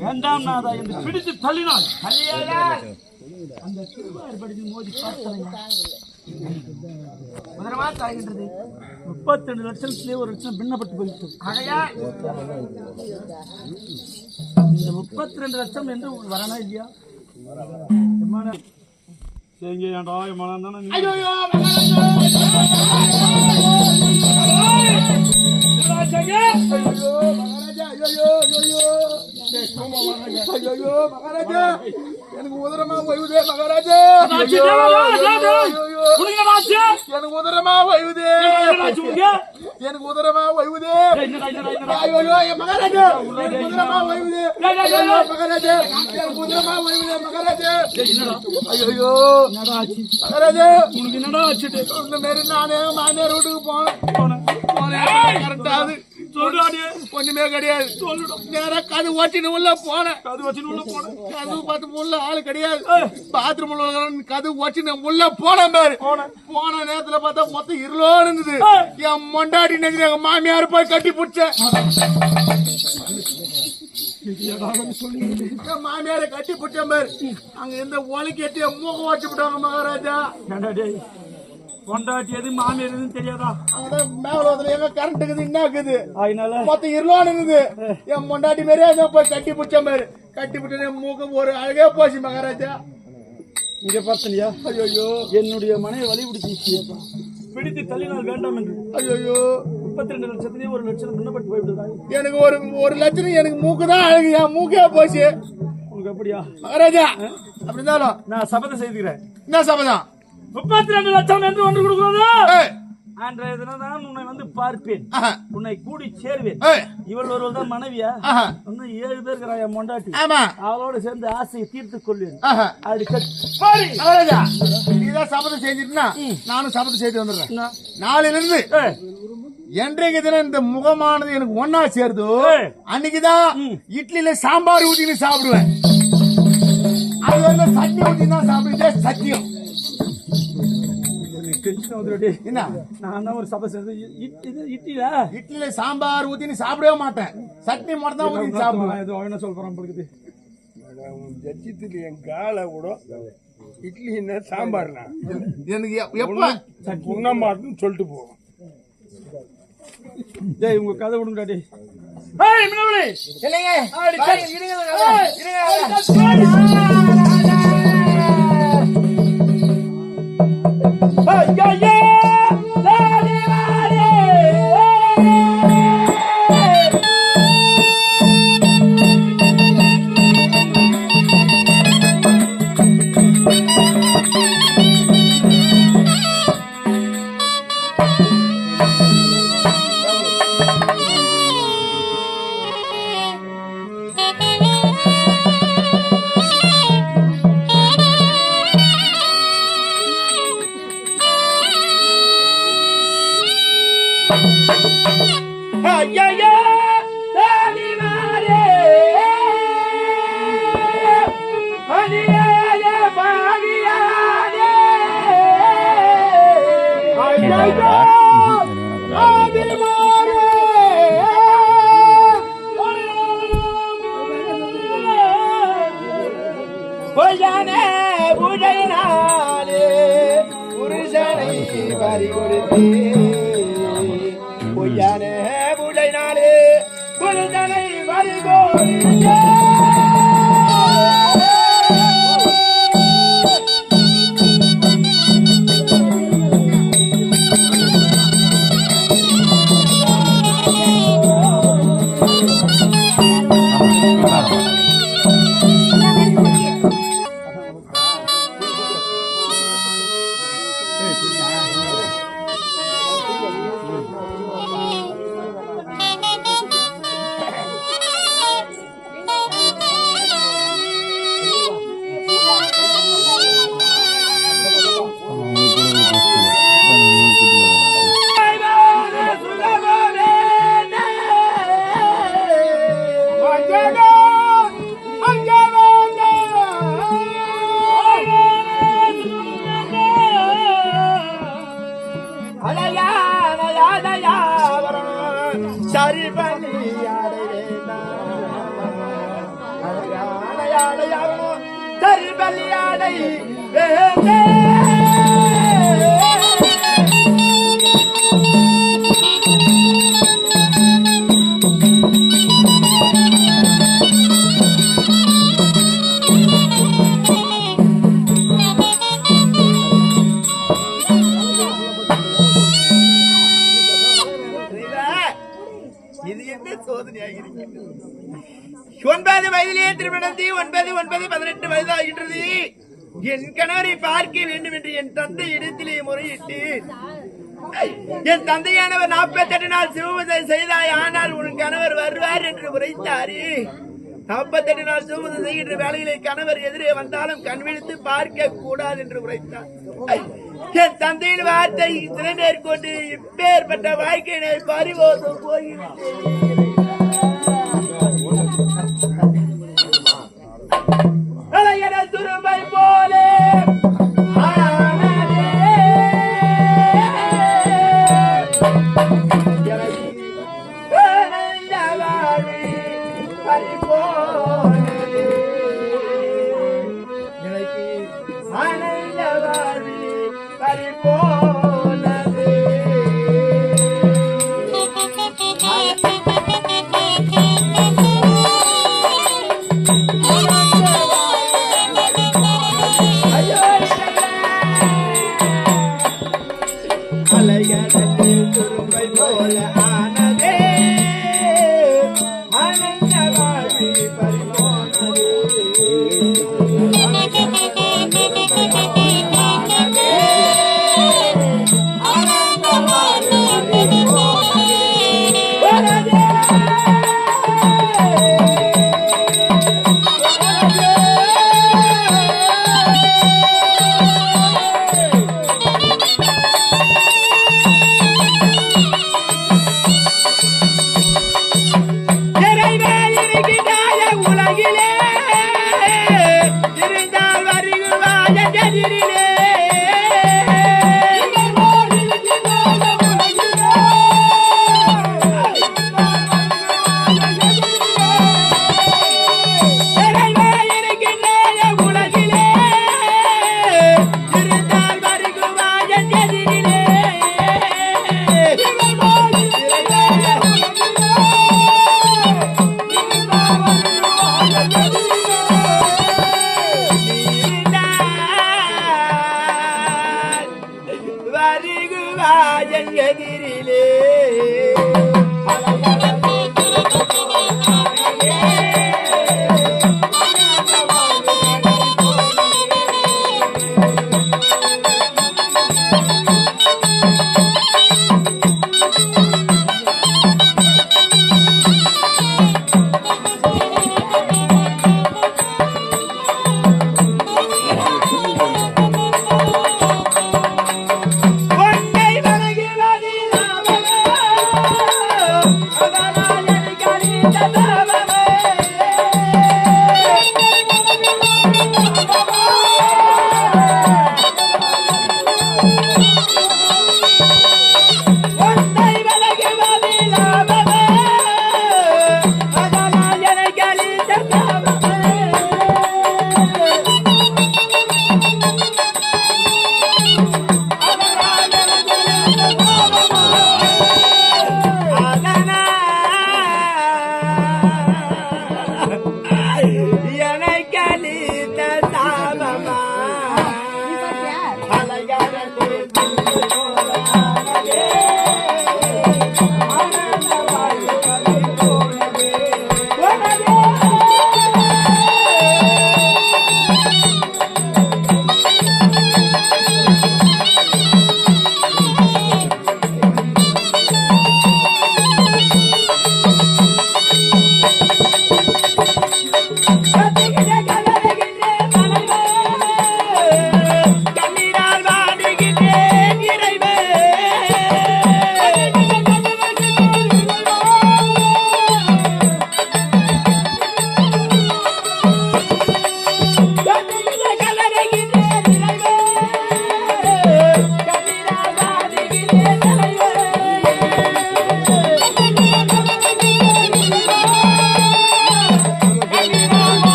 வேண்டாம் நாதா என்று பிடித்து தள்ளினாள் அந்த திருவாரூர் படித்து மோதி முதலமா தாய்கின்றது முப்பத்தி ரெண்டு லட்சத்திலே ஒரு லட்சம் பின்னப்பட்டு போயிட்டு இந்த முப்பத்தி ரெண்டு லட்சம் என்று வரனா இல்லையா எங்க ஏன்டா எம்மான தானே நீ ஐயோ எனக்கு உதரமா ஓய்வுதே மகாராஜா? எனக்கு உதரமா ஓய்வுதே? எனக்கு உதரமா? ஐயோ மகாராஜா எனக்கு உதரமா ஓய்வுதே. மகாராஜா எனக்கு உதரமா ஓய்வுதே மகாராஜா? ஐயோ? மகாராஜா உனக்கு என்னடா ஆச்சு டேய்? இந்த மாரி நானே மாமியார் வீட்டுக்கு போனேன் போனேன். போனேன் கரெக்டா டேய். ஒண்ணுமே கிடையாது. நேரா கது ஓட்டின்னு உள்ள போனேன். அது வச்சுன்னு உள்ள போனேன். கதவு பார்த்து உள்ள ஆளு கிடையாது. பாத்ரூம் கதவு ஓட்டின்னு உள்ள போனேன் பாரு. போன நேரத்துல பார்த்தா மொத்தம் இருளோடு இருந்தது. என் மொண்டாடி எங்க மாமியார் போய் கட்டி பிடிச்சேன். மாமியாரை கட்டி பிடிச்சேன் பாரு. அங்க இந்த ஒலிக்கு எட்டி மூக்க வச்சு விட்டாங்க மகாராஜா. பொண்டாட்டி எது மாமியார் எதுன்னு தெரியாதா? அங்கதான் மேலோதுல எங்க கரண்ட் இருக்குது என்ன இருக்குது? அதனால? மொத்தம் இருளோடு இருந்தது என் மொண்டாட்டி மாரியே அதான் போய் கட்டி பிடிச்சேன் பாரு கட்டி பிடிச்ச மூக்கு ஒரு அழகே போச்சு மகாராஜா. இங்க பார்த்தனியா ஐயோ என்னுடைய மனைவி வழி பிடிச்சி பிடித்து தள்ளினால் வேண்டாம் என்று. ஐயோ முப்பத்தி ரெண்டு லட்சத்திலேயே ஒரு லட்சம் பின்னப்பட்டு போய்விட்டதா? எனக்கு ஒரு ஒரு லட்சம் எனக்கு மூக்கு தான் அழகு என் மூக்கே போச்சு. உனக்கு அப்படியா? மகாராஜா அப்படி இருந்தாலும் நான் சபதம் செய்துக்கிறேன். என்ன சபதம்? முப்பத்தி ரெண்டு லட்சம் என்று ஒன்று கொடுக்கிறது? அன்றைய தினம் தான் உன்னை வந்து பார்ப்பேன். உன்னை கூடி சேருவேன். இவள் ஒருவள் தான் மனைவியா? இன்னும் ஏழு பேர் இருக்கிறா என் மொண்டாட்டி? ஆமா. அவளோட சேர்ந்து ஆசையை தீர்த்துக் கொள்வேன். நீதான் சபதம் செய்திருந்தா நானும் சபதம் செய்து வந்துடுறேன்? நாளையில இருந்து என்றைக்கு தினம் இந்த முகமானது எனக்கு ஒன்னா சேருதோ. அன்னைக்குதான் இட்லியில சாம்பார் ஊத்தின்னு சாப்பிடுவேன். அது வந்து சட்னி ஊத்தி தான் சாப்பிடுதே சத்தியம். டேய். என்ன? நான் தான் ஒரு சபை செய்து இட்- இது இட்லில இட்லியில சாம்பார் ஊத்தின்னு சாப்பிடவே மாட்டேன். சட்னி மட்டும் தான் ஊத்தி சாப்பிடுவேன். ஏதோ என்ன சொல்றேன் இருக்குது ஜட்ஜித்துக்கு என் காலை கூட இட்லி என்ன சாம்பார்னா? எனக்கு எப்ப? புண்ணமாட்டுன்னு சொல்லிட்டு போவோம் டேய் உங்க கதை விடுங்கடா டேய். ஏய் மினவளே இல்லைங்க ஆடி பாருங்க, கட். இருங்க, ஏய், இருங்க. ஐயா हरि बोल ஒன்பது வயதிலே திருமணத்தி ஒன்பது ஒன்பது பதினெட்டு வயதாகின்றது என் கணவரை பார்க்க வேண்டும் என்று என் தந்தை இடத்திலே முறையிட்டு என் தந்தையானவர் நாற்பத்தி எட்டு நாள் சிவபூஜை செய்தாய் ஆனால் உன் கணவர் வருவார் என்று உரைத்தாரு நாற்பத்தெட்டு நாள் சிவபூஜை செய்கின்ற வேலையிலே கணவர் எதிரே வந்தாலும் கண்விழித்து பார்க்க கூடாது என்று உரைத்தார் என் தந்தையின் வார்த்தை திறமேற்கொண்டு மேற்கொண்டு இப்பேற்பட்ட வாழ்க்கையினை பறிவோது போய்விட்டேன் oh.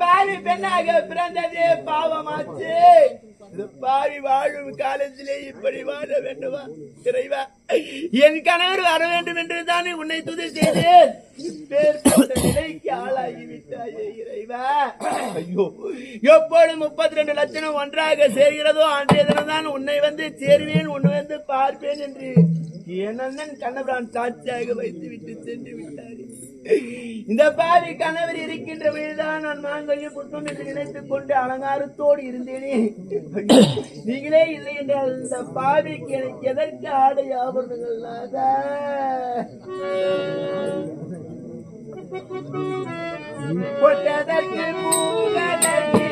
பாவி பெண்ணாக பிறந்ததே பாவமாச்சு. பாரி பாவி வாழும் காலத்திலே இப்படி வாழ வேண்டுமா? இறைவா என் கணவர் வர வேண்டும் என்று தானே உன்னை துதி செய்தேன். நிலைக்கு ஆளாகி இறைவா. ஐயோ எப்போது முப்பத்தி ரெண்டு லட்சம் ஒன்றாக சேர்கிறதோ அன்றைய தினம்தான் உன்னை வந்து சேருவேன் உன்னை வந்து பார்ப்பேன் என்று என்னென்ன கண்ணபிரான் சாட்சியாக வைத்து விட்டு சென்று விட்டார்கள் இந்த பாவி கணவர் இருக்கின்ற வழிதான் நான் மாங்கல்யம் புஷ்பம் என்று நினைத்துக் கொண்டு அலங்காரத்தோடு இருந்தேனே. நீங்களே இல்லை என்றால் இந்த பாவிக்கு எனக்கு எதற்கு ஆடை ஆபரணங்கள்? பொட்டதற்கு பூவதற்கு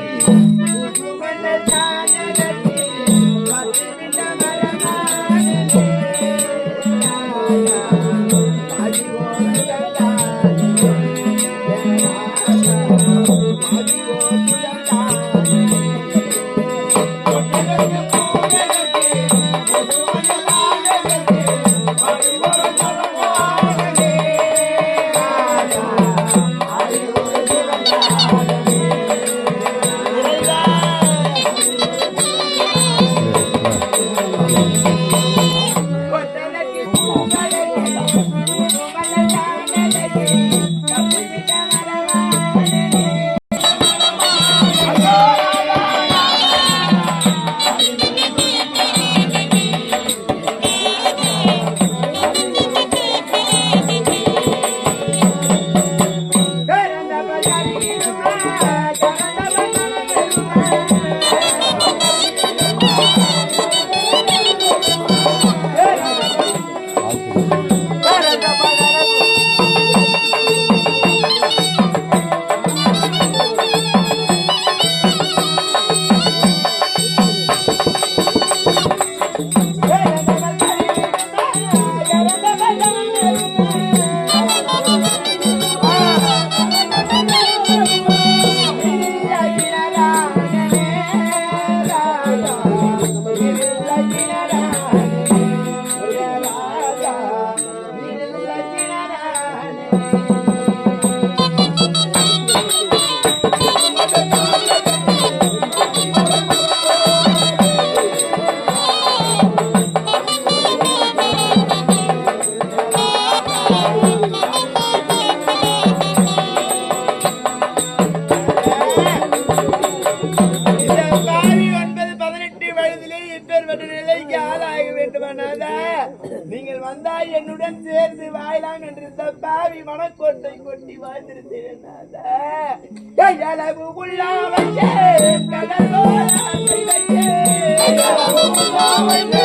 உள்ளா